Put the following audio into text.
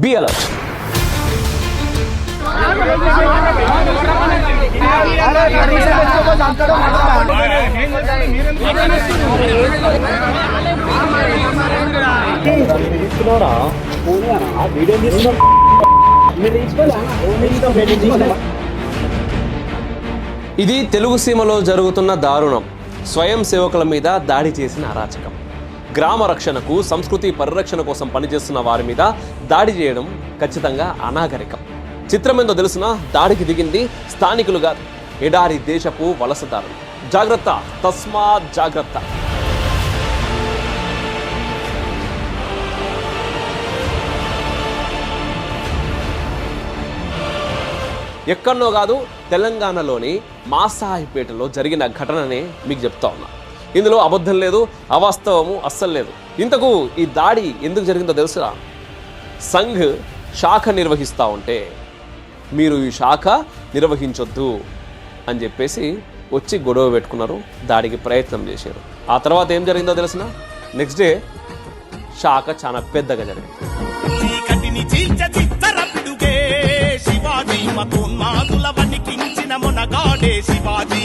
Be alert. ఇది తెలుగు సీమలో జరుగుతున్న దారుణం. స్వయం సేవకుల మీద దాడి చేసిన అరాచకం. గ్రామ రక్షణకు సంస్కృతి పరిరక్షణ కోసం పనిచేస్తున్న వారి మీద దాడి చేయడం ఖచ్చితంగా అనాగరికం. చిత్రం ఏందో తెలిసిన? దాడికి దిగింది స్థానికులుగా ఎడారి దేశపు వలసదారులు. జాగ్రత్త తస్మాత్ జాగ్రత్త. ఎక్కడో కాదు తెలంగాణలోని మాసాయిపేటలో జరిగిన ఘటననే మీకు చెప్తా ఉన్నా. ఇందులో అబద్ధం లేదు అవాస్తవము అస్సలు లేదు. ఇంతకు ఈ దాడి ఎందుకు జరిగిందో తెలుసురా? సంఘ్ శాఖ నిర్వహిస్తూ ఉంటే మీరు ఈ శాఖ నిర్వహించొద్దు అని చెప్పేసి వచ్చి గొడవ పెట్టుకున్నారు దాడికి ప్రయత్నం చేశారు. ఆ తర్వాత ఏం జరిగిందో తెలిసిన? నెక్స్ట్ డే శాఖ చాలా పెద్దగా జరిగింది. శివాజీ